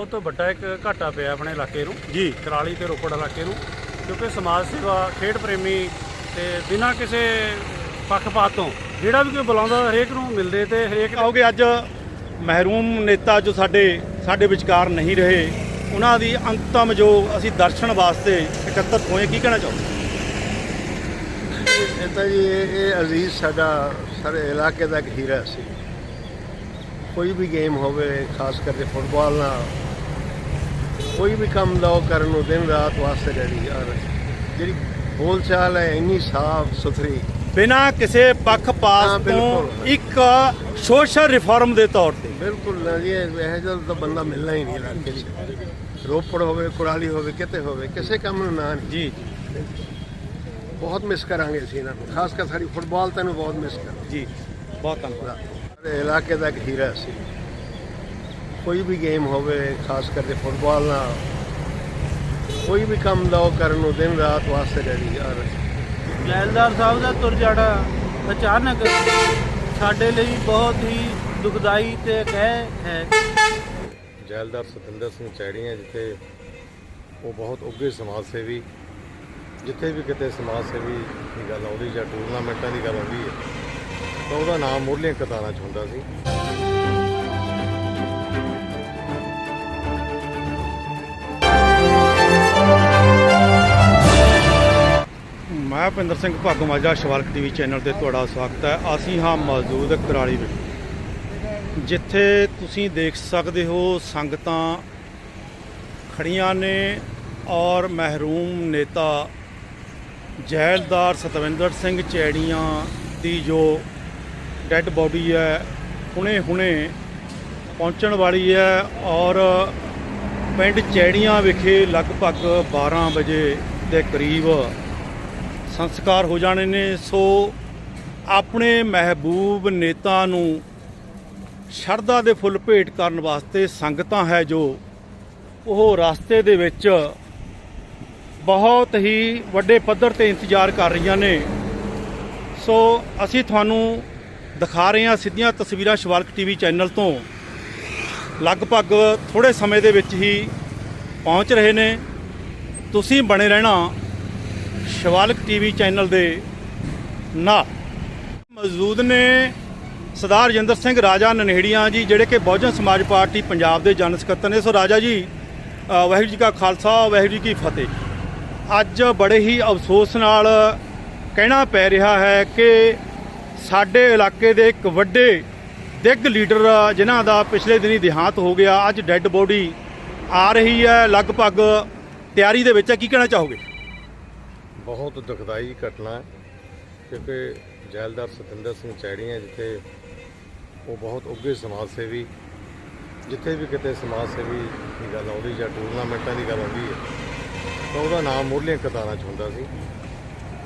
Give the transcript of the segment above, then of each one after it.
ਬਹੁਤ ਵੱਡਾ ਇੱਕ ਘਾਟਾ ਪਿਆ ਆਪਣੇ ਇਲਾਕੇ ਨੂੰ। ਜੀ। ਕਰਾਲੀ ਤੇ ਰੋਪੜ ਇਲਾਕੇ ਨੂੰ ਕਿਉਂਕਿ ਸਮਾਜ ਸੇਵਾ ਖੇਡ ਪ੍ਰੇਮੀ ਤੇ ਬਿਨਾਂ ਕਿਸੇ ਪੱਖਪਾਤ ਤੋਂ ਜਿਹੜਾ ਵੀ ਕੋਈ ਬੁਲਾਉਂਦਾ ਹਰੇਕ ਨੂੰ ਮਿਲਦੇ ਤੇ ਹਰੇਕ ਕਹੋਗੇ ਅੱਜ ਮਹਿਰੂਮ ਨੇਤਾ ਜੋ ਸਾਡੇ ਸਾਡੇ ਵਿਚਕਾਰ ਨਹੀਂ ਰਹੇ ਉਹਨਾਂ ਦੀ ਅੰਤਮ ਜੋ ਅਸੀਂ ਦਰਸ਼ਨ ਵਾਸਤੇ ਇਕੱਤਰ ਹੋਏ ਕੀ ਕਹਿਣਾ ਚਾਹੋਗੇ? ਇਹ ਤਾਂ ਜੀ ਇਹ ਇਹ ਅਜ਼ੀਜ਼ ਸਾਡਾ ਸਾਰੇ ਇਲਾਕੇ ਦਾ ਇੱਕ ਹੀਰਾ ਸੀ। ਕੋਈ ਵੀ ਗੇਮ ਹੋਵੇ ਖਾਸ ਕਰਕੇ ਫੁੱਟਬਾਲ ਨਾਲ ਕੋਈ ਵੀ ਕੰਮ ਲਾਓ ਕਰਨ ਨੂੰ ਦਿਨ ਰਾਤ ਵਾਸਤੇ ਰੈਡੀ ਔਰ ਜਿਹੜੀ ਬੋਲ ਚਾਲ ਹੈ ਇੰਨੀ ਸਾਫ਼ ਸੁਥਰੀ। ਬਿਨਾਂ ਕਿਸੇ ਪੱਖਪਾਤ ਤੋਂ। ਇੱਕ ਸੋਸ਼ਲ ਰਿਫਾਰਮ ਦੇ ਤੌਰ ਤੇ। ਬਿਲਕੁਲ ਨਾ ਜੀ ਇਹ ਜਿਹਾ ਤਾਂ ਬੰਦਾ ਮਿਲਣਾ ਹੀ ਨਹੀਂ ਇਲਾਕੇ 'ਚ ਰੋਪੜ ਹੋਵੇ ਕੁਰਾਲੀ ਹੋਵੇ ਕਿਤੇ ਹੋਵੇ ਕਿਸੇ ਕੰਮ ਨੂੰ ਨਾ ਜੀ। ਬਹੁਤ ਮਿਸ ਕਰਾਂਗੇ ਅਸੀਂ ਇਹਨਾਂ ਨੂੰ। ਖਾਸ ਕਰ ਸਾਡੀ ਫੁੱਟਬਾਲ ਤੈਨੂੰ ਬਹੁਤ ਮਿਸ ਕਰਾਂਗੇ। ਜੀ ਬਹੁਤ ਧੰਨਵਾਦ। ਇਲਾਕੇ ਦਾ ਇੱਕ ਹੀਰਾ ਸੀ। ਕੋਈ ਵੀ ਗੇਮ ਹੋਵੇ ਖਾਸ ਕਰਕੇ ਫੁੱਟਬਾਲ ਨਾਲ ਕੋਈ ਵੀ ਕੰਮ ਲਾਓ ਕਰਨ ਨੂੰ ਦਿਨ ਰਾਤ ਵਾਸਤੇ ਰੈਡੀ ਔਰ ਜੈਲਦਾਰ ਸਾਹਿਬ ਦਾ ਤੁਰ ਜਾਣਾ ਅਚਾਨਕ ਸਾਡੇ ਲਈ ਬਹੁਤ ਹੀ ਦੁਖਦਾਈ ਤੇ ਕਹਿ ਹੈ। ਜੈਲਦਾਰ ਸਤਿੰਦਰ ਸਿੰਘ ਚੈੜੀਆਂ ਜਿੱਥੇ ਉਹ ਬਹੁਤ ਉੱਘੇ ਸਮਾਜ ਸੇਵੀ ਜਿੱਥੇ ਵੀ ਕਿਤੇ ਸਮਾਜ ਸੇਵੀ ਦੀ ਗੱਲ ਆਉਂਦੀ ਜਾਂ ਟੂਰਨਾਮੈਂਟਾਂ ਦੀ ਗੱਲ ਆਉਂਦੀ ਹੈ ਤਾਂ ਉਹਦਾ ਨਾਮ ਮੁੱਢਲੀਆਂ ਕਤਾਰਾਂ 'ਚ ਹੁੰਦਾ ਸੀ। ਮੈਂ ਭਿੰਦਰ ਸਿੰਘ ਭਾਗਮਾਜਾ ਸ਼ਿਵਾਲਕ ਟੀਵੀ ਚੈਨਲ ਤੇ ਤੁਹਾਡਾ ਸਵਾਗਤ ਹੈ। ਅਸੀਂ ਹਾਂ ਮੌਜੂਦ ਕਰਾਲੀ ਵਿੱਚ। ਜਿੱਥੇ ਤੁਸੀਂ ਦੇਖ ਸਕਦੇ ਹੋ ਸੰਗਤਾਂ ਖੜੀਆਂ ਨੇ ਔਰ ਮਹਿਰੂਮ ਨੇਤਾ ਜੈਲਦਾਰ ਸਤਵਿੰਦਰ ਸਿੰਘ ਚੈੜੀਆਂ ਦੀ ਜੋ ਡੈੱਡ ਬੋਡੀ ਹੈ ਹੁਣੇ ਹੁਣੇ ਪਹੁੰਚਣ ਵਾਲੀ ਹੈ ਔਰ ਪਿੰਡ ਚੈੜੀਆਂ ਵਿਖੇ ਲਗਭਗ 12 ਵਜੇ ਦੇ ਕਰੀਬ ਸੰਸਕਾਰ ਹੋ ਜਾਣੇ ਨੇ, ਸੋ ਆਪਣੇ ਮਹਿਬੂਬ ਨੇਤਾ ਨੂੰ ਸ਼ਰਧਾ ਦੇ ਫੁੱਲ ਭੇਟ ਕਰਨ ਵਾਸਤੇ ਸੰਗਤਾਂ ਹੈ ਜੋ, ਉਹ ਰਸਤੇ ਦੇ ਵਿੱਚ ਬਹੁਤ ਹੀ ਵੱਡੇ ਪੱਧਰ ਤੇ ਇੰਤਜ਼ਾਰ ਕਰ ਰਹੀਆਂ ਨੇ। ਸੋ ਅਸੀਂ ਤੁਹਾਨੂੰ ਦਿਖਾ ਰਹੇ ਹਾਂ ਸਿੱਧੀਆਂ ਤਸਵੀਰਾਂ ਸ਼ਿਵਾਲਕ ਟੀਵੀ ਚੈਨਲ ਤੋਂ। ਲਗਭਗ ਥੋੜੇ ਸਮੇਂ ਦੇ ਵਿੱਚ ਹੀ ਪਹੁੰਚ ਰਹੇ ਨੇ। ਤੁਸੀਂ ਬਣੇ ਰਹਿਣਾ ਸ਼ਿਵਾਲਕ ਟੀਵੀ ਚੈਨਲ ਦੇ ਨਾਲ ਮੌਜੂਦ ਨੇ ਸਰਦਾਰ ਰਜਿੰਦਰ ਸਿੰਘ ਰਾਜਾ ਨਨੇੜੀਆਂ ਜੀ, ਜਿਹੜੇ ਕਿ ਬਹੁਜਨ ਸਮਾਜ ਪਾਰਟੀ ਪੰਜਾਬ ਦੇ ਜਨਰਲ ਸਕੱਤਰ ਨੇ। ਸੋ ਰਾਜਾ ਜੀ ਵਾਹਿਗੁਰੂ ਜੀ ਕਾ ਖਾਲਸਾ, ਵਾਹਿਗੁਰੂ ਜੀ ਕੀ ਫਤਿਹ। ਅੱਜ ਬੜੇ ਹੀ ਅਫਸੋਸ ਨਾਲ ਕਹਿਣਾ ਪੈ ਰਿਹਾ ਹੈ ਕਿ ਸਾਡੇ ਇਲਾਕੇ ਦੇ ਇੱਕ ਵੱਡੇ ਦਿੱਗ ਲੀਡਰ, ਜਿਨ੍ਹਾਂ ਦਾ ਪਿਛਲੇ ਦਿਨੀ ਦੇਹਾਂਤ ਹੋ ਗਿਆ, ਅੱਜ ਡੈੱਡ ਬੋਡੀ ਆ ਰਹੀ ਹੈ। ਲਗਭਗ ਤਿਆਰੀ ਦੇ ਵਿੱਚ ਹੈ। ਕੀ ਕਹਿਣਾ ਚਾਹੋਗੇ? ਬਹੁਤ ਦੁਖਦਾਈ ਘਟਨਾ ਹੈ, ਕਿਉਂਕਿ ਜੈਲਦਾਰ ਸਤਿੰਦਰ ਸਿੰਘ ਚੈੜੀਆਂ ਜਿੱਥੇ ਉਹ ਬਹੁਤ ਉੱਘੇ ਸਮਾਜ ਸੇਵੀ, ਜਿੱਥੇ ਵੀ ਕਿਤੇ ਸਮਾਜ ਸੇਵੀ ਦੀ ਗੱਲ ਆਉਂਦੀ ਜਾਂ ਟੂਰਨਾਮੈਂਟਾਂ ਦੀ ਗੱਲ ਆਉਂਦੀ ਹੈ, ਤਾਂ ਉਹਦਾ ਨਾਮ ਮੁਰਲੀਆਂ ਕਤਾਰਾਂ 'ਚ ਹੁੰਦਾ ਸੀ।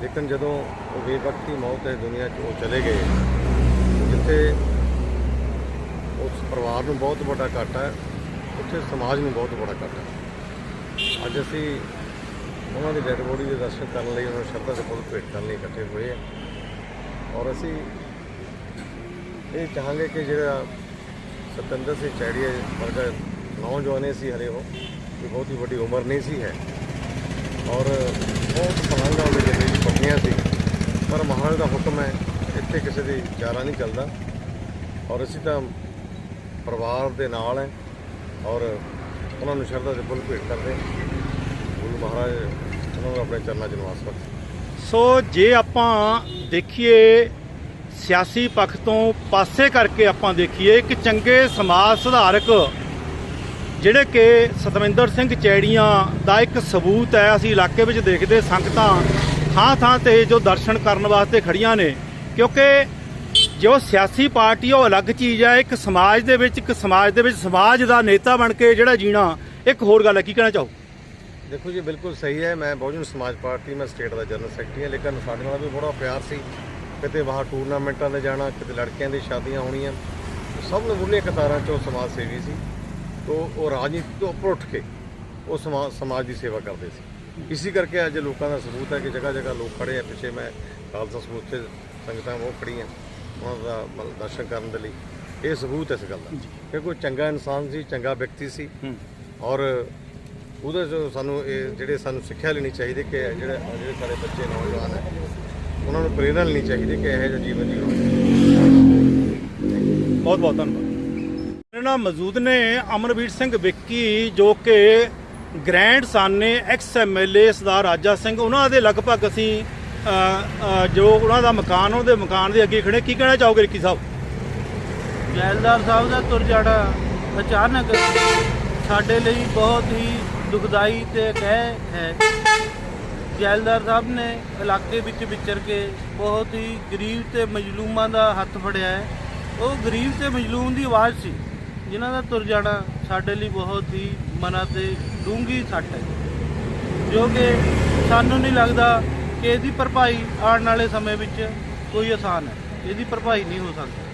ਲੇਕਿਨ ਜਦੋਂ ਉਹ ਬੇਵਕਤੀ ਮੌਤ ਹੈ ਦੁਨੀਆ 'ਚ ਉਹ ਚਲੇ ਗਏ, ਜਿੱਥੇ ਉਸ ਪਰਿਵਾਰ ਨੂੰ ਬਹੁਤ ਵੱਡਾ ਘਾਟਾ ਹੈ, ਉੱਥੇ ਸਮਾਜ ਨੂੰ ਬਹੁਤ ਵੱਡਾ ਘਾਟਾ ਹੈ। ਅੱਜ ਅਸੀਂ ਉਹਨਾਂ ਦੀ ਡੈਡ ਬੋਡੀ ਦੇ ਦਰਸ਼ਨ ਕਰਨ ਲਈ ਉਹਨਾਂ ਨੂੰ ਸ਼ਰਧਾ ਦੇ ਫੁੱਲ ਭੇਟ ਕਰਨ ਲਈ ਇਕੱਠੇ ਹੋਏ ਆ। ਔਰ ਅਸੀਂ ਇਹ ਚਾਹਾਂਗੇ ਕਿ ਜਿਹੜਾ ਸਤਿੰਦਰ ਸਿੰਘ ਚੈੜੀਆ ਵਰਗਾ ਨੌਜਵਾਨੇ ਸੀ ਹਲੇ ਉਹ ਕੋਈ ਬਹੁਤ ਹੀ ਵੱਡੀ ਉਮਰ ਨਹੀਂ ਸੀ ਹੈ। ਔਰ ਬਹੁਤ ਪਲੰਗਾ ਉਹਦੇ ਜਿਹੜੇ ਦੀ ਸੀ। ਪਰ ਮਹਾਰਾਜ ਦਾ ਹੁਕਮ ਹੈ, ਇੱਥੇ ਕਿਸੇ ਦੀ ਚਾਰਾ ਨਹੀਂ ਚੱਲਦਾ। ਔਰ ਅਸੀਂ ਤਾਂ ਪਰਿਵਾਰ ਦੇ ਨਾਲ ਹੈ ਔਰ ਉਹਨਾਂ ਨੂੰ ਸ਼ਰਧਾ ਦੇ ਫੁੱਲ ਭੇਟ ਕਰਦੇ ਹਾਂ। ਗੁਰੂ ਮਹਾਰਾਜ ਉਹਨਾਂ ਨੂੰ ਆਪਣੇ ਚਰਨਾਂ 'ਚ ਨਿਵਾਸ ਬਖਸ਼ੇ ਸੋ ਜੇ ਆਪਾਂ ਦੇਖੀਏ ਸਿਆਸੀ ਪੱਖ ਤੋਂ ਪਾਸੇ ਕਰਕੇ ਆਪਾਂ ਦੇਖੀਏ, ਇੱਕ ਚੰਗੇ ਸਮਾਜ ਸੁਧਾਰਕ ਜਿਹੜੇ ਕਿ ਸਤਵਿੰਦਰ ਸਿੰਘ ਚੈੜੀਆਂ ਦਾ ਇੱਕ ਸਬੂਤ ਹੈ, ਅਸੀਂ ਇਲਾਕੇ ਵਿੱਚ ਦੇਖਦੇ ਸੰਗਤਾਂ ਥਾਂ ਥਾਂ ਤੇ ਜੋ ਦਰਸ਼ਨ ਕਰਨ ਵਾਸਤੇ ਖੜੀਆਂ ਨੇ, ਕਿਉਂਕਿ ਜੋ ਸਿਆਸੀ ਪਾਰਟੀ ਉਹ ਅਲੱਗ ਚੀਜ਼ ਹੈ, ਇੱਕ ਸਮਾਜ ਦੇ ਵਿੱਚ, ਇੱਕ ਸਮਾਜ ਦੇ ਵਿੱਚ ਸਮਾਜ ਦਾ ਨੇਤਾ ਬਣ ਕੇ ਜਿਹੜਾ ਜੀਣਾ, ਇੱਕ ਹੋਰ ਗੱਲ ਹੈ, ਕੀ ਕਹਿਣਾ ਚਾਹੋ? ਦੇਖੋ ਜੀ ਬਿਲਕੁਲ ਸਹੀ ਹੈ ਮੈਂ ਬਹੁਜਨ ਸਮਾਜ ਪਾਰਟੀ ਮੈਂ ਸਟੇਟ ਦਾ ਜਨਰਲ ਸੈਕਟਰੀ ਹਾਂ ਲੇਕਿਨ ਸਾਡੇ ਨਾਲ ਵੀ ਬੜਾ ਪਿਆਰ ਸੀ। ਕਿਤੇ ਬਾਹਰ ਟੂਰਨਾਮੈਂਟਾਂ 'ਤੇ ਜਾਣਾ ਕਿਤੇ ਲੜਕਿਆਂ ਦੀ ਸ਼ਾਦੀਆਂ ਹੋਣੀਆਂ। ਸਭ ਨੂੰ ਮੁੱਢਲੀਆਂ ਕਤਾਰਾਂ 'ਚੋਂ ਸਮਾਜ ਸੇਵੀ ਸੀ। ਤੋਂ ਉਹ ਰਾਜਨੀਤੀ ਤੋਂ ਉੱਪਰ ਉੱਠ ਕੇ ਉਹ ਸਮਾਜ ਦੀ ਸੇਵਾ ਕਰਦੇ ਸੀ। ਇਸੇ ਕਰਕੇ ਅੱਜ ਲੋਕਾਂ ਦਾ ਸਬੂਤ ਹੈ ਕਿ ਜਗ੍ਹਾ ਜਗ੍ਹਾ ਲੋਕ ਖੜੇ ਆ। ਪਿੱਛੇ ਮੈਂ ਖਾਲਸਾ ਸਮੂਹ ਤੇ ਸੰਗਤਾਂ ਉਹ ਖੜੀਆਂ ਉਹਨਾਂ ਦਾ ਦਰਸ਼ਨ ਕਰਨ ਦੇ ਲਈ। ਇਹ ਸਬੂਤ ਹੈ ਇਸ ਗੱਲ ਦਾ ਕਿ ਕੋਈ ਚੰਗਾ ਇਨਸਾਨ ਸੀ ਚੰਗਾ ਵਿਅਕਤੀ ਸੀ। ਔਰ ਉਹਦੇ 'ਚ ਸਾਨੂੰ ਇਹ ਜਿਹੜੇ ਸਾਨੂੰ ਸਿੱਖਿਆ ਲੈਣੀ ਚਾਹੀਦੀ ਕਿ ਜਿਹੜੇ ਜਿਹੜੇ ਸਾਡੇ ਬੱਚੇ ਨੌਜਵਾਨ ਹੈ ਉਹਨਾਂ ਨੂੰ ਪ੍ਰੇਰਣਾ ਲੈਣੀ ਚਾਹੀਦੀ ਕਿ ਇਹੋ ਜਿਹਾ ਜੀਵਨ ਜੀਓ। ਬਹੁਤ ਬਹੁਤ ਧੰਨਵਾਦ। ਮੇਰੇ ਨਾਲ ਮੌਜੂਦ ਨੇ ਅਮਰਵੀਰ ਸਿੰਘ ਵਿੱਕੀ ਜੋ ਕਿ ਗ੍ਰੈਂਡ ਸਨ ਨੇ ਐਕਸ ਐਮਐਲਏ ਸਰਦਾਰ ਰਾਜਾ ਸਿੰਘ। ਉਹਨਾਂ ਦੇ ਲਗਭਗ ਅਸੀਂ ਜੋ ਉਹਨਾਂ ਦਾ ਮਕਾਨ ਉਹਦੇ ਮਕਾਨ ਦੇ ਅੱਗੇ ਖੜੇ। ਕੀ ਕਹਿਣਾ ਚਾਹੋਗੇ ਵਿੱਕੀ ਸਾਹਿਬ? ਜੈਲਦਾਰ ਸਾਹਿਬ ਦਾ ਤੁਰ ਜਾਣਾ ਅਚਾਨਕ ਸਾਡੇ ਲਈ ਬਹੁਤ ਹੀ ਦੁਖਦਾਈ ਤੇ ਕਹਿ ਹੈ। ਜੈਲਦਾਰ ਸਾਹਿਬ ਨੇ ਇਲਾਕੇ ਵਿੱਚ ਵਿਚਰ ਕੇ ਬਹੁਤ ਹੀ ਗਰੀਬ ਤੇ ਮਜਲੂਮਾਂ ਦਾ ਹੱਥ ਫੜਿਆ ਹੈ। ਉਹ ਗਰੀਬ ਤੇ ਮਜਲੂਮ ਦੀ ਆਵਾਜ਼ ਸੀ, ਜਿਨ੍ਹਾਂ ਦਾ ਤੁਰ ਜਾਣਾ ਸਾਡੇ ਲਈ ਬਹੁਤ ਹੀ ਮਨਾਂ ਤੇ ਡੂੰਗੀ ਸੱਟ ਹੈ। ਜੋ ਕਿ ਸਾਨੂੰ ਨਹੀਂ ਲੱਗਦਾ ਕਿ ਇਹਦੀ ਭਰਪਾਈ ਆਉਣ ਵਾਲੇ ਸਮੇਂ ਵਿੱਚ ਕੋਈ ਆਸਾਨ ਹੈ। ਇਹਦੀ ਭਰਪਾਈ ਨਹੀਂ ਹੋ ਸਕਦੀ।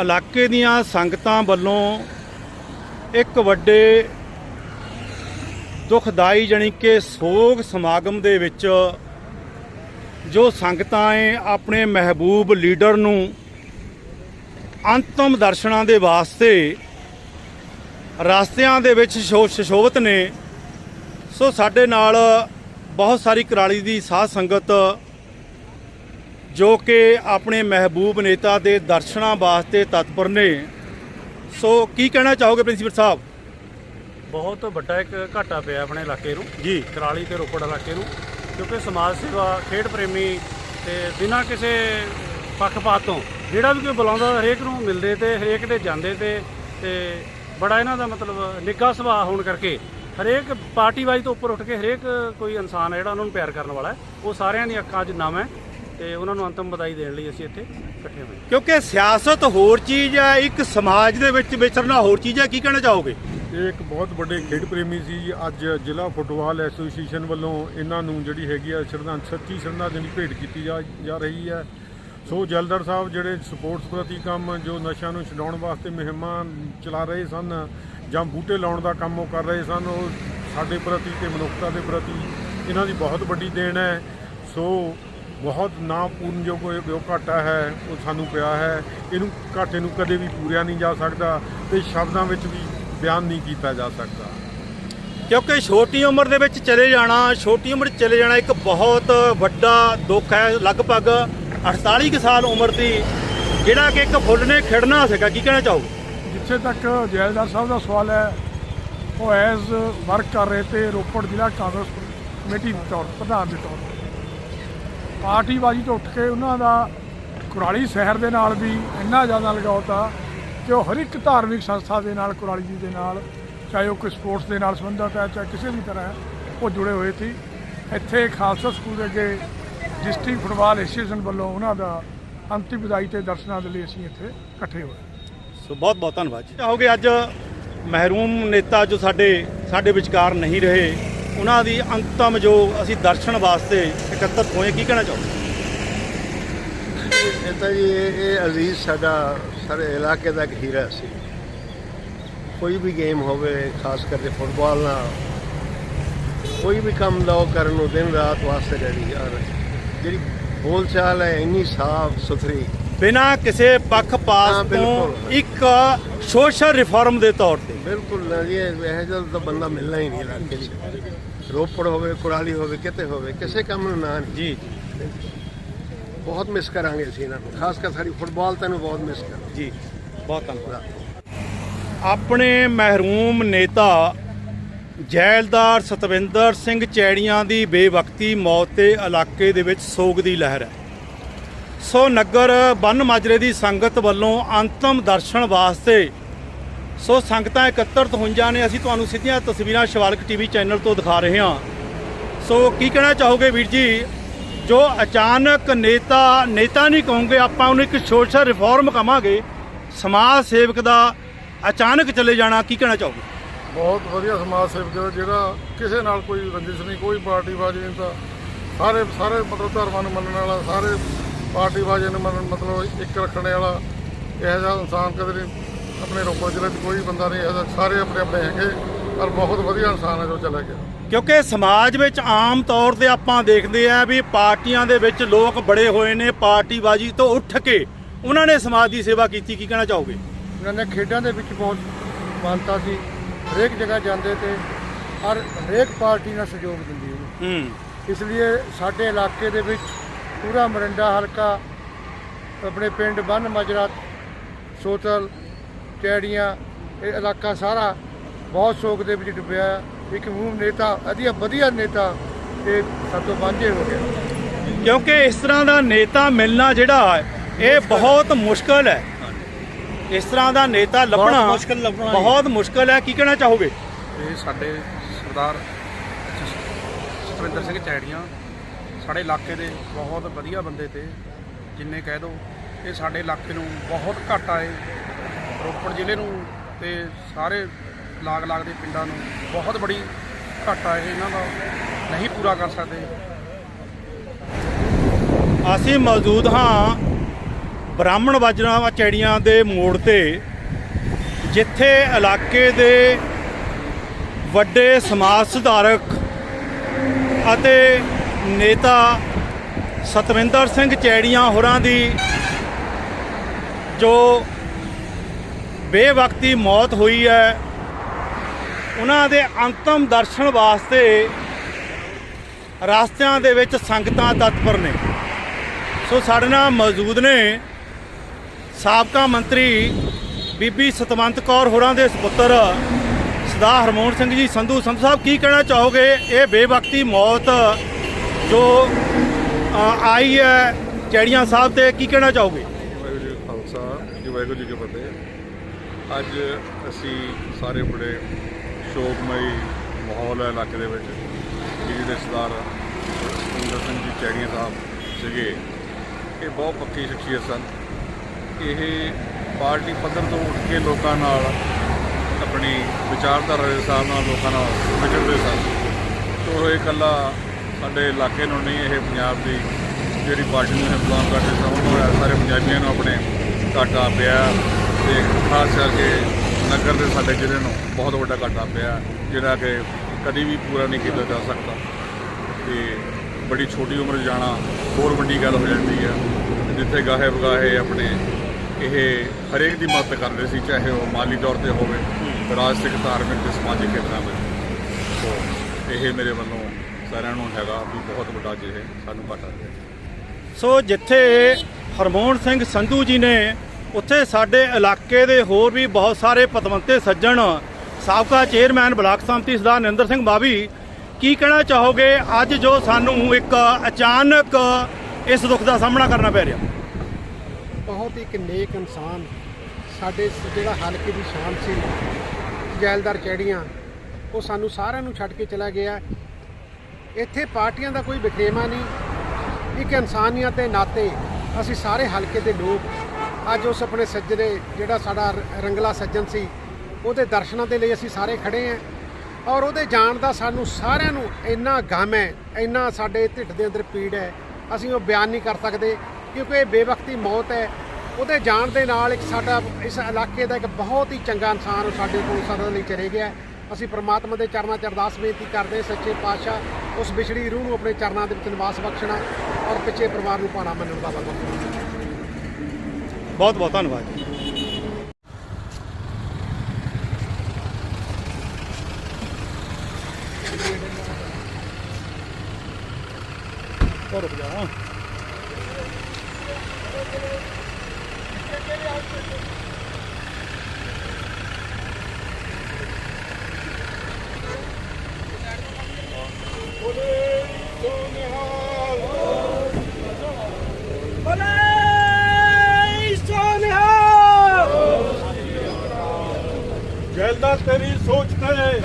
ਇਲਾਕੇ ਦੀਆਂ ਸੰਗਤਾਂ ਵੱਲੋਂ ਇੱਕ ਵੱਡੇ ਦੁਖਦਾਈ ਜਾਣੀ ਕਿ ਸੋਗ ਸਮਾਗਮ ਦੇ ਵਿੱਚ ਜੋ ਸੰਗਤਾਂ ਏ ਆਪਣੇ ਮਹਿਬੂਬ ਲੀਡਰ ਨੂੰ ਅੰਤਮ ਦਰਸ਼ਨਾਂ ਦੇ ਵਾਸਤੇ ਰਸਤਿਆਂ ਦੇ ਵਿੱਚ ਸ਼ੋ- ਸੁਸ਼ੋਭਿਤ ਨੇ, ਸੋ ਸਾਡੇ ਨਾਲ ਬਹੁਤ ਸਾਰੀ ਕਰਾਲੀ ਦੀ ਸਾਧ ਸੰਗਤ ਜੋ ਕਿ ਆਪਣੇ ਮਹਿਬੂਬ ਨੇਤਾ ਦੇ ਦਰਸ਼ਨਾਂ ਵਾਸਤੇ ਤਤਪਰ ਨੇ। ਸੋ ਕੀ ਕਹਿਣਾ ਚਾਹੋਗੇ ਪ੍ਰਿੰਸੀਪਲ ਸਾਹਿਬ? ਬਹੁਤ ਵੱਡਾ ਇੱਕ ਘਾਟਾ ਪਿਆ ਆਪਣੇ ਇਲਾਕੇ ਨੂੰ। ਜੀ। ਕਰਾਲੀ ਤੇ ਰੋਪੜ ਇਲਾਕੇ ਨੂੰ ਕਿਉਂਕਿ ਸਮਾਜ ਸੇਵਾ ਖੇਡ ਪ੍ਰੇਮੀ ਤੇ ਬਿਨਾਂ ਕਿਸੇ ਪੱਖਪਾਤ ਤੋਂ ਜਿਹੜਾ ਵੀ ਕੋਈ ਬੁਲਾਉਂਦਾ ਹਰੇਕ ਨੂੰ ਮਿਲਦੇ ਤੇ ਹਰੇਕ ਦੇ ਜਾਂਦੇ ਤੇ ਤੇ ਬੜਾ ਇਹਨਾਂ ਦਾ ਮਤਲਬ ਨਿੱਘਾ ਸੁਭਾਅ ਹੋਣ ਕਰਕੇ ਹਰੇਕ ਪਾਰਟੀ ਵਾਈਜ਼ ਤੋਂ ਉੱਪਰ ਉੱਠ ਕੇ ਹਰੇਕ ਕੋਈ ਇਨਸਾਨ ਹੈ ਜਿਹੜਾ ਉਹਨਾਂ ਨੂੰ ਪਿਆਰ ਕਰਨ ਵਾਲਾ ਉਹ ਸਾਰਿਆਂ ਦੀਆਂ ਅੱਖਾਂ 'ਚ ਨਮ ਹੈ। ਤੇ ਉਹਨਾਂ ਨੂੰ ਅੰਤਮ ਵਧਾਈ ਦੇਣ ਲਈ ਅਸੀਂ ਇੱਥੇ ਇਕੱਠੇ ਹੋਏ। ਕਿਉਂਕਿ ਸਿਆਸਤ ਹੋਰ ਚੀਜ਼ ਹੈ ਇੱਕ ਸਮਾਜ ਦੇ ਵਿੱਚ ਵਿਚਰਨਾ ਹੋਰ ਚੀਜ਼ ਹੈ ਕੀ ਕਹਿਣਾ ਚਾਹੋਗੇ? ਇਹ ਇੱਕ ਬਹੁਤ ਵੱਡੇ ਖੇਡ ਪ੍ਰੇਮੀ ਸੀ। ਅੱਜ ਜ਼ਿਲ੍ਹਾ ਫੁੱਟਬਾਲ ਐਸੋਸੀਏਸ਼ਨ ਵੱਲੋਂ ਇਹਨਾਂ ਨੂੰ ਜਿਹੜੀ ਹੈਗੀ ਆ ਸ਼ਰਧਾਂ ਸੱਚੀ ਸ਼ਰਧਾਂਜਲੀ ਭੇਟ ਕੀਤੀ ਜਾ ਜਾ ਰਹੀ ਹੈ। ਸੋ ਜਲਦਰ ਸਾਹਿਬ ਜਿਹੜੇ ਸਪੋਰਟਸ ਪ੍ਰਤੀ ਕੰਮ ਜੋ ਨਸ਼ਿਆਂ ਨੂੰ ਛਡਾਉਣ ਵਾਸਤੇ ਮੁਹਿੰਮਾਂ ਚਲਾ ਰਹੇ ਸਨ ਜਾਂ ਬੂਟੇ ਲਾਉਣ ਦਾ ਕੰਮ ਉਹ ਕਰ ਰਹੇ ਸਨ ਉਹ ਸਾਡੇ ਪ੍ਰਤੀ ਤੇ ਮਨੁੱਖਤਾ ਦੇ ਪ੍ਰਤੀ ਇਹਨਾਂ ਦੀ ਬਹੁਤ ਵੱਡੀ ਦੇਣ ਹੈ। ਸੋ ਬਹੁਤ ਨਾ ਪੂਰਨਯੋਗ ਇਹ ਜੋ ਘਾਟਾ ਹੈ ਉਹ ਸਾਨੂੰ ਪਿਆ ਹੈ। ਇਹਨੂੰ ਘਾਟੇ ਨੂੰ ਕਦੇ ਵੀ ਪੂਰਿਆ ਨਹੀਂ ਜਾ ਸਕਦਾ ਤੇ ਸ਼ਬਦਾਂ ਵਿੱਚ ਵੀ ਬਿਆਨ ਨਹੀਂ ਕੀਤਾ ਜਾ ਸਕਦਾ। ਕਿਉਂਕਿ ਛੋਟੀ ਉਮਰ ਦੇ ਵਿੱਚ ਚਲੇ ਜਾਣਾ ਛੋਟੀ ਉਮਰ 'ਚ ਚਲੇ ਜਾਣਾ ਇੱਕ ਬਹੁਤ ਵੱਡਾ ਦੁੱਖ ਹੈ। ਲਗਭਗ 48 ਕੁ ਸਾਲ ਉਮਰ ਦੀ ਜਿਹੜਾ ਕਿ ਇੱਕ ਫੁੱਲ ਨੇ ਖਿੜਨਾ ਸੀਗਾ ਕੀ ਕਹਿਣਾ ਚਾਹੋਗੇ? ਜਿੱਥੇ ਤੱਕ ਜੈਲਦਾਰ ਸਾਹਿਬ ਦਾ ਸਵਾਲ ਹੈ ਉਹ ਐਜ਼ ਵਰਕ ਕਰ ਰਹੇ ਤੇ ਰੋਪੜ ਜ਼ਿਲ੍ਹਾ ਕਾਂਗਰਸ ਕਮੇਟੀ ਦੇ ਤੌਰ ਪ੍ਰਧਾਨ ਦੇ ਤੌਰ ਤੇ। ਪਾਰਟੀਬਾਜ਼ੀ ਤੋਂ ਉੱਠ ਕੇ ਉਹਨਾਂ ਦਾ ਕੁਰਾਲੀ ਸ਼ਹਿਰ ਦੇ ਨਾਲ ਵੀ ਇੰਨਾ ਜ਼ਿਆਦਾ ਲਗਾਓ ਤਾ ਕਿ ਉਹ ਹਰ ਇੱਕ ਧਾਰਮਿਕ ਸੰਸਥਾ ਦੇ ਨਾਲ ਕੁਰਾਲੀ ਜੀ ਦੇ ਨਾਲ ਚਾਹੇ ਉਹ ਕੋਈ ਸਪੋਰਟਸ ਦੇ ਨਾਲ ਸੰਬੰਧਿਤ ਹੈ ਚਾਹੇ ਕਿਸੇ ਵੀ ਤਰ੍ਹਾਂ ਹੈ, ਉਹ ਜੁੜੇ ਹੋਏ ਸੀ। ਇੱਥੇ ਖਾਲਸਾ ਸਕੂਲ ਦੇ ਅੱਗੇ ਡਿਸਟ੍ਰਿਕਟ ਫੁੱਟਬਾਲ ਐਸੋਸੀਏਸ਼ਨ ਵੱਲੋਂ ਉਹਨਾਂ ਦਾ ਅੰਤਿਮ ਵਿਦਾਈ ਤੇ ਦਰਸ਼ਨਾਂ ਦੇ ਲਈ ਅਸੀਂ ਇੱਥੇ ਇਕੱਠੇ ਹੋਏ। ਸੋ ਬਹੁਤ ਬਹੁਤ ਧੰਨਵਾਦ ਜੀ। ਚਾਹੋਗੇ ਅੱਜ ਮਹਿਰੂਮ ਨੇਤਾ ਜੋ ਸਾਡੇ ਸਾਡੇ ਵਿਚਕਾਰ ਨਹੀਂ ਰਹੇ। ਉਹਨਾਂ ਦੀ ਅੰਤਮ ਜੋ ਅਸੀਂ ਦਰਸ਼ਨ ਵਾਸਤੇ ਇਕੱਤਰ ਹੋਏ, ਕੀ ਕਹਿਣਾ ਚਾਹੋਗੇ? ਇਹ ਤਾਂ ਜੀ, ਇਹ ਅਜ਼ੀਜ਼ ਸਾਡਾ ਸਾਰੇ ਇਲਾਕੇ ਦਾ ਇੱਕ ਹੀਰਾ ਸੀ। ਕੋਈ ਵੀ ਗੇਮ ਹੋਵੇ, ਖਾਸ ਕਰਕੇ ਫੁੱਟਬਾਲ ਨਾਲ, ਕੋਈ ਵੀ ਕੰਮ ਲਾਓ ਕਰਨ ਨੂੰ ਦਿਨ ਰਾਤ ਵਾਸਤੇ ਜਿਹੜੀ ਔਰ ਜਿਹੜੀ ਬੋਲਚਾਲ ਹੈ, ਇੰਨੀ ਸਾਫ਼ ਸੁਥਰੀ ਬਿਨਾਂ ਕਿਸੇ ਪੱਖਪਾਤ ਤੋਂ। ਇੱਕ ਸੋਸ਼ਲ ਰਿਫਾਰਮ ਦੇ ਤੌਰ ਤੇ। ਬਿਲਕੁਲ ਨਾ ਜੀ ਇਹ ਜਿਹਾ ਤਾਂ ਬੰਦਾ ਮਿਲਣਾ ਹੀ ਨਹੀਂ ਇਲਾਕੇ 'ਚ ਰੋਪੜ ਹੋਵੇ ਕੁਰਾਲੀ ਹੋਵੇ ਕਿਤੇ ਹੋਵੇ ਕਿਸੇ ਕੰਮ ਨੂੰ ਨਾ ਜੀ। ਬਹੁਤ ਮਿਸ ਕਰਾਂਗੇ ਅਸੀਂ ਇਹਨਾਂ ਨੂੰ। ਖਾਸ ਕਰ ਸਾਡੀ ਫੁੱਟਬਾਲ ਤੈਨੂੰ ਬਹੁਤ ਮਿਸ ਕਰਾਂਗੇ। ਜੀ ਬਹੁਤ ਧੰਨਵਾਦ। ਆਪਣੇ ਮਹਿਰੂਮ ਨੇਤਾ ਜੈਲਦਾਰ ਸਤਵਿੰਦਰ ਸਿੰਘ ਚੈੜੀਆਂ ਦੀ ਬੇਵਕਤੀ ਮੌਤ ਤੇ ਇਲਾਕੇ ਦੇ ਵਿੱਚ ਸੋਗ ਦੀ ਲਹਿਰ ਹੈ। ਸੋ ਨਗਰ ਬੰਨ ਮਾਜਰੇ ਦੀ ਸੰਗਤ ਵੱਲੋਂ ਅੰਤਮ ਦਰਸ਼ਨ ਵਾਸਤੇ ਸੋ ਸੰਗਤਾਂ ਇਕੱਤਰਤ ਹੋਈਆਂ ਨੇ ਅਸੀਂ ਤੁਹਾਨੂੰ ਸਿੱਧੀਆਂ ਤਸਵੀਰਾਂ ਸ਼ਿਵਾਲਕ ਟੀਵੀ ਚੈਨਲ ਤੋਂ ਦਿਖਾ ਰਹੇ ਹਾਂ। ਸੋ ਕੀ ਕਹਿਣਾ ਚਾਹੋਗੇ ਵੀਰ ਜੀ? ਜੋ ਅਚਾਨਕ ਨੇਤਾ ਨੇਤਾ ਨਹੀਂ ਕਹੋਗੇ, ਆਪਾਂ ਉਹਨੂੰ ਇੱਕ ਸੋਸ਼ਲ ਰਿਫਾਰਮ ਕਹਾਂਗੇ, ਸਮਾਜ ਸੇਵਕ ਦਾ ਅਚਾਨਕ ਚਲੇ ਜਾਣਾ, ਕੀ ਕਹਿਣਾ ਚਾਹੋਗੇ? ਬਹੁਤ ਵਧੀਆ ਸਮਾਜ ਸੇਵਕ ਹੈ, ਜਿਹੜਾ ਕਿਸੇ ਨਾਲ ਕੋਈ ਰੰਜਿਸ਼ ਨਹੀਂ, ਕੋਈ ਪਾਰਟੀਬਾਜ਼ੀ ਨਹੀਂ ਤਾਂ ਸਾਰੇ ਸਾਰੇ ਮਤਲਬ ਧਰਮਾਂ ਨੂੰ ਮੰਨਣ ਵਾਲਾ, ਸਾਰੇ ਪਾਰਟੀਬਾਜ਼ੀ ਨੂੰ ਮੰਨਣ ਮਤਲਬ ਇੱਕ ਰੱਖਣ ਵਾਲਾ ਇਹੋ ਜਿਹਾ ਇਨਸਾਨ ਕਦੇ ਨਹੀਂ ਆਪਣੇ ਰੋਪੜ ਜ਼ਿਲ੍ਹੇ 'ਚ ਕੋਈ ਬੰਦਾ ਨਹੀਂ ਇਹੋ ਜਿਹਾ ਸਾਰੇ ਆਪਣੇ ਆਪਣੇ ਹੈਗੇ ਪਰ ਬਹੁਤ ਵਧੀਆ ਇਨਸਾਨ ਹੈ ਜੋ ਚਲਾ ਗਿਆ। ਕਿਉਂਕਿ ਸਮਾਜ ਵਿੱਚ ਆਮ ਤੌਰ ਤੇ ਆਪਾਂ ਦੇਖਦੇ ਆ ਵੀ ਪਾਰਟੀਆਂ ਦੇ ਵਿੱਚ ਲੋਕ ਬੜੇ ਹੋਏ ਨੇ ਪਾਰਟੀਬਾਜ਼ੀ ਤੋਂ ਉੱਠ ਕੇ ਉਹਨਾਂ ਨੇ ਸਮਾਜ ਦੀ ਸੇਵਾ ਕੀਤੀ ਕੀ ਕਹਿਣਾ ਚਾਹੋਗੇ? ਉਹਨਾਂ ਨੇ ਖੇਡਾਂ ਦੇ ਵਿੱਚ ਬਹੁਤ ਮਾਨਤਾ ਸੀ ਹਰੇਕ ਜਗ੍ਹਾ ਜਾਂਦੇ ਤੇ ਹਰ ਹਰੇਕ ਪਾਰਟੀ ਨਾਲ ਸਹਿਯੋਗ ਦਿੰਦੀ ਹੂੰ। ਇਸ ਲਈ ਸਾਡੇ ਇਲਾਕੇ ਦੇ ਵਿੱਚ ਪੂਰਾ ਮਰਿੰਡਾ ਹਲਕਾ ਆਪਣੇ ਪਿੰਡ ਬੰਨ ਮਜਰਾ ਸੋਤਲ ਚੈੜੀਆਂ ਇਹ ਇਲਾਕਾ ਸਾਰਾ ਬਹੁਤ ਸ਼ੋਕ ਦੇ ਵਿੱਚ ਡੁੱਬਿਆ ਹੈ। ਇੱਕ ਮੂਹ ਨੇਤਾ ਵਧੀਆ ਵਧੀਆ ਨੇਤਾ ਇਹ ਸਾਤੋਂ ਵਾਂਝੇ ਹੋ ਗਿਆ। ਕਿਉਂਕਿ ਇਸ ਤਰ੍ਹਾਂ ਦਾ ਨੇਤਾ ਮਿਲਣਾ ਜਿਹੜਾ ਹੈ, ਇਹ ਬਹੁਤ ਮੁਸ਼ਕਲ ਹੈ। ਇਸ ਤਰ੍ਹਾਂ ਦਾ ਨੇਤਾ ਲੱਭਣਾ ਮੁਸ਼ਕਿਲ ਲੱਭਣਾ। ਬਹੁਤ ਮੁਸ਼ਕਲ ਹੈ। ਕੀ ਕਹਿਣਾ ਚਾਹੋਗੇ? ਇਹ ਸਾਡੇ ਸਰਦਾਰ ਸਤਵਿੰਦਰ ਸਿੰਘ ਚੈੜੀਆਂ ਸਾਡੇ ਇਲਾਕੇ ਦੇ ਬਹੁਤ ਵਧੀਆ ਬੰਦੇ ਤੇ, ਜਿੰਨੇ ਕਹਿ ਦੋ, ਇਹ ਸਾਡੇ ਇਲਾਕੇ ਨੂੰ ਬਹੁਤ ਘੱਟ ਆਏ। ਰੋਪੜ ਜ਼ਿਲ੍ਹੇ ਨੂੰ ਤੇ ਸਾਰੇ ਲਾਗ ਲਾਗ ਦੇ ਪਿੰਡਾਂ ਨੂੰ ਬਹੁਤ ਬੜੀ ਘਾਟਾ ਆਏ, ਇਹਨਾਂ ਦਾ ਨਹੀਂ ਪੂਰਾ ਕਰ ਸਕਦੇ। ਅਸੀਂ ਮੌਜੂਦ ਹਾਂ ਬ੍ਰਾਹਮਣ ਬਾਜਰਾ ਚੈੜੀਆਂ ਦੇ ਮੋੜ ਤੇ, ਜਿੱਥੇ ਇਲਾਕੇ ਦੇ ਵੱਡੇ ਸਮਾਜ ਸੁਧਾਰਕ ਅਤੇ ਨੇਤਾ ਸਤਵਿੰਦਰ ਸਿੰਘ ਚੈੜੀਆਂ ਹੋਰਾਂ ਦੀ ਜੋ ਬੇਵਕਤੀ ਮੌਤ ਹੋਈ ਹੈ, ਉਹਨਾਂ ਦੇ ਅੰਤਮ ਦਰਸ਼ਨ ਵਾਸਤੇ ਰਸਤਿਆਂ ਦੇ ਵਿੱਚ ਸੰਗਤਾਂ ਤਤਪਰ ਨੇ। ਸੋ ਸਾਡੇ ਨਾਲ ਮੌਜੂਦ ਨੇ ਸਾਬਕਾ ਮੰਤਰੀ ਬੀਬੀ ਸਤਵੰਤ ਕੌਰ ਹੋਰਾਂ ਦੇ ਸੁਪੁੱਤਰ ਸਰਦਾਰ ਹਰਮੋਹਨ ਸਿੰਘ ਜੀ। ਸੰਧੂ ਸੰਧੂ ਸਾਹਿਬ, ਕੀ ਕਹਿਣਾ ਚਾਹੋਗੇ? ਇਹ ਬੇਵਕਤੀ ਮੌਤ ਜੋ ਆਈ ਹੈ ਚੈੜੀਆਂ ਸਾਹਿਬ ਤੇ, ਕੀ ਕਹਿਣਾ ਚਾਹੋਗੇ? ਵਾਹਿਗੁਰੂ ਜੀ ਕਾ ਖਾਲਸਾ, ਜੀ ਵਾਹਿਗੁਰੂ ਜੀ ਕੀ ਫਤਿਹ। ਅੱਜ ਅਸੀਂ ਸਾਰੇ ਬੜੇ ਸ਼ੋਕਮਈ ਮਾਹੌਲ ਹੈ ਇਲਾਕੇ ਦੇ ਵਿੱਚ। ਕਿ ਜਿਹੜੇ ਸਰਦਾਰ ਸਤਿੰਦਰ ਸਿੰਘ ਜੀ ਚੈੜੀਆਂ ਸਾਹਿਬ ਸੀਗੇ, ਇਹ ਬਹੁਤ ਪੱਕੀ ਸ਼ਖਸੀਅਤ ਸਨ। ਇਹ ਪਾਰਟੀ ਪੱਧਰ ਤੋਂ ਉੱਠ ਕੇ ਲੋਕਾਂ ਨਾਲ ਆਪਣੀ ਵਿਚਾਰਧਾਰਾ ਦੇ ਹਿਸਾਬ ਨਾਲ ਲੋਕਾਂ ਨਾਲ ਵਿਚਰਦੇ ਸਨ। ਤੋ ਇਹ ਇਕੱਲਾ ਸਾਡੇ ਇਲਾਕੇ ਨੂੰ ਨਹੀਂ, ਇਹ ਪੰਜਾਬ ਦੀ ਜਿਹੜੀ ਪਾਰਟੀ ਨੂੰ ਇਹ ਬਿਲੋਂਗ ਕਰਦੇ ਸਨ ਉਹਨੂੰ ਇਹ ਸਾਰੇ ਪੰਜਾਬੀਆਂ ਨੂੰ ਆਪਣੇ ਘਾਟਾ ਪਿਆ ਤੇ ਖਾਸ ਕਰਕੇ ਨਗਰ ਦੇ ਸਾਡੇ ਜ਼ਿਲ੍ਹੇ ਨੂੰ ਬਹੁਤ ਵੱਡਾ ਘਾਟਾ ਪਿਆ, ਜਿਹੜਾ ਕਿ ਕਦੀ ਵੀ ਪੂਰਾ ਨਹੀਂ ਕੀਤਾ ਜਾ ਸਕਦਾ। ਤੇ ਬੜੀ ਛੋਟੀ ਉਮਰ ਜਾਣਾ, ਹੋਰ ਵੱਡੀ ਗੱਲ ਹੋ ਜਾਂਦੀ ਹੈ ਜਿੱਥੇ ਗਾਹੇ ਵਗਾਹੇ ਆਪਣੇ ਇਹ ਹਰੇਕ ਦੀ ਮਦਦ ਕਰਦੇ ਸੀ, ਚਾਹੇ ਉਹ ਮਾਲੀ ਤੌਰ ਤੇ ਹੋਵੇ ਰਾਜਸਿਕ ਧਾਰਮਿਕ ਤੇ ਸਮਾਜਿਕ ਖੇਤਰਾਂ ਵਿੱਚ। ਸੋ ਇਹ ਮੇਰੇ ਵੱਲੋਂ ਸਾਰਿਆਂ ਨੂੰ ਹੈਗਾ ਵੀ ਬਹੁਤ ਵੱਡਾ ਜਿਹੇ ਸਾਨੂੰ ਘਾਟਾ ਪਿਆ ਸੋ ਜਿੱਥੇ ਹਰਮੋਹਨ ਸਿੰਘ ਸੰਧੂ ਜੀ ਨੇ ਉੱਥੇ ਸਾਡੇ ਇਲਾਕੇ ਦੇ ਹੋਰ ਵੀ ਬਹੁਤ ਸਾਰੇ ਪਤਵੰਤੇ ਸੱਜਣ ਸਾਬਕਾ ਚੇਅਰਮੈਨ ਬਲਾਕ ਸੰਮਤੀ ਸਰਦਾਰ ਨਿੰਦਰ ਸਿੰਘ ਬਾਵੀ ਕੀ ਕਹਿਣਾ ਚਾਹੋਗੇ? ਅੱਜ ਜੋ ਸਾਨੂੰ ਇੱਕ ਅਚਾਨਕ ਇਸ ਦੁੱਖ ਦਾ ਸਾਹਮਣਾ ਕਰਨਾ ਪੈ ਰਿਹਾ। ਬਹੁਤ ਇੱਕ ਨੇਕ ਇਨਸਾਨ ਸਾਡੇ ਜਿਹੜਾ ਹਲਕੇ ਦੀ ਸ਼ਾਨ ਸੀ ਜੈਲਦਾਰ ਚੈੜੀਆਂ ਉਹ ਸਾਨੂੰ ਸਾਰਿਆਂ ਨੂੰ ਛੱਡ ਕੇ ਚਲਾ ਗਿਆ। ਇੱਥੇ ਪਾਰਟੀਆਂ ਦਾ ਕੋਈ ਵਿਖੇਮਾ ਨਹੀਂ। ਇੱਕ ਇਨਸਾਨੀਅਤ ਦੇ ਨਾਤੇ ਅਸੀਂ ਸਾਰੇ ਹਲਕੇ ਦੇ ਲੋਕ ਅੱਜ ਉਸ ਆਪਣੇ ਸੱਜਣੇ ਜਿਹੜਾ ਸਾਡਾ ਰ- ਰੰਗਲਾ ਸੱਜਣ ਸੀ, ਉਹਦੇ ਦਰਸ਼ਨਾਂ ਦੇ ਲਈ ਅਸੀਂ ਸਾਰੇ ਖੜੇ ਆਂ ਔਰ ਉਹਦੇ ਜਾਣ ਦਾ ਸਾਨੂੰ ਸਾਰਿਆਂ ਨੂੰ ਇੰਨਾ ਗਮ ਹੈ, ਇੰਨਾ ਸਾਡੇ ਢਿੱਡ ਦੇ ਅੰਦਰ ਪੀੜ ਹੈ, ਅਸੀਂ ਉਹ ਬਿਆਨ ਨਹੀਂ ਕਰ ਸਕਦੇ ਕਿਉਂਕਿ ਇਹ ਬੇਵਕਤੀ ਮੌਤ ਹੈ। ਉਹਦੇ ਜਾਣ ਦੇ ਨਾਲ ਇੱਕ ਸਾਡਾ ਇਸ ਇਲਾਕੇ ਦਾ ਇੱਕ ਬਹੁਤ ਹੀ ਚੰਗਾ ਇਨਸਾਨ ਉਹ ਸਾਡੇ ਕੋਲ ਸਦਾ ਲਈ ਚਲੇ ਗਿਆ ਅਸੀਂ ਪ੍ਰਮਾਤਮਾ ਦੇ ਚਰਨਾਂ 'ਚ ਅਰਦਾਸ ਬੇਨਤੀ ਕਰਦੇ ਹਾਂ, ਸੱਚੇ ਪਾਤਸ਼ਾਹ ਉਸ ਵਿਛੜੀ ਰੂਹ ਨੂੰ ਆਪਣੇ ਚਰਨਾਂ ਦੇ ਵਿੱਚ ਨਿਵਾਸ ਬਖਸ਼ਣਾ ਔਰ ਪਿੱਛੇ ਪਰਿਵਾਰ ਨੂੰ ਭਾਣਾ ਮੰਨਣ ਦਾ ਬਲ ਬਖਸ਼ਣਾ ਬਹੁਤ ਬਹੁਤ ਧੰਨਵਾਦ ਜੀ। ਹੋਰ ਜਾ ਜਲਦਾ ਤੇਰੀ ਸੋਚ ਤੇ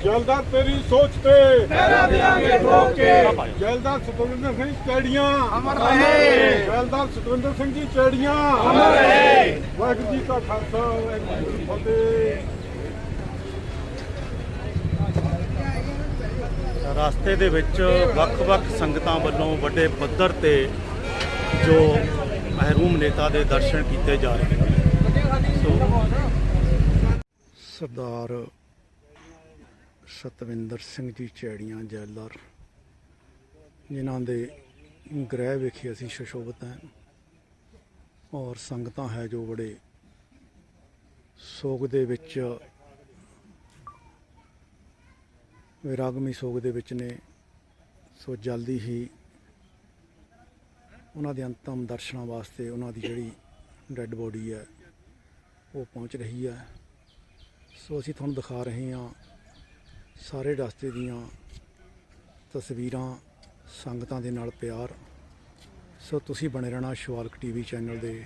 ਜਲਦਾ ਤੇਰੀ ਸੋਚ ਤੇ। ਜਲਦਾ ਸਤਵਿੰਦਰ ਸਿੰਘ ਚੈੜੀਆਂ। ਅਮਰ ਰਹੇ। ਜਲਦਾ ਸਤਵਿੰਦਰ ਸਿੰਘ ਜੀ ਚੈੜੀਆਂ। ਅਮਰ ਰਹੇ। ਵਾਹਿਗੁਰੂ ਜੀ ਕਾ ਖਾਲਸਾ ਵਾਹਿਗੁਰੂ ਜੀ ਕੀ ਫਤਿਹ। ਰਸਤੇ ਦੇ ਵਿੱਚ ਵੱਖ-ਵੱਖ ਸੰਗਤਾਂ ਵੱਲੋਂ ਵੱਡੇ ਪੱਧਰ ਤੇ ਜੋ ਮਹਿਰੂਮ ਨੇਤਾ ਦੇ ਦਰਸ਼ਨ ਕੀਤੇ ਜਾ ਰਹੇ ਹਨ। ਸੋ ਸਰਦਾਰ ਸਤਵਿੰਦਰ ਸਿੰਘ ਜੀ ਚੈੜੀਆਂ ਜੈਲਦਾਰ ਜਿਨ੍ਹਾਂ ਦੇ ਗ੍ਰਹਿ ਵਿਖੇ ਅਸੀਂ ਸ਼ਸ਼ੋਭਤ ਹਾਂ। ਔਰ ਸੰਗਤਾਂ ਹੈ ਜੋ ਬੜੇ ਸੋਗ ਦੇ ਵਿੱਚ, ਵਿਰਾਗਮੀ ਸੋਗ ਦੇ ਵਿੱਚ ਨੇ। ਸੋ ਜਲਦੀ ਹੀ ਉਹਨਾਂ ਦੇ ਅੰਤਮ ਦਰਸ਼ਨਾਂ ਵਾਸਤੇ ਉਹਨਾਂ ਦੀ ਜਿਹੜੀ ਡੈੱਡ ਬੋਡੀ ਹੈ, ਉਹ ਪਹੁੰਚ ਰਹੀ ਹੈ। ਸੋ ਅਸੀਂ ਤੁਹਾਨੂੰ ਦਿਖਾ ਰਹੇ ਹਾਂ ਸਾਰੇ ਰਸਤੇ ਦੀਆਂ ਤਸਵੀਰਾਂ ਸੰਗਤਾਂ ਦੇ ਨਾਲ ਪਿਆਰ। ਸੋ ਤੁਸੀਂ ਬਣੇ ਰਹਿਣਾ ਸ਼ਿਵਾਲਕ ਟੀਵੀ ਚੈਨਲ ਦੇ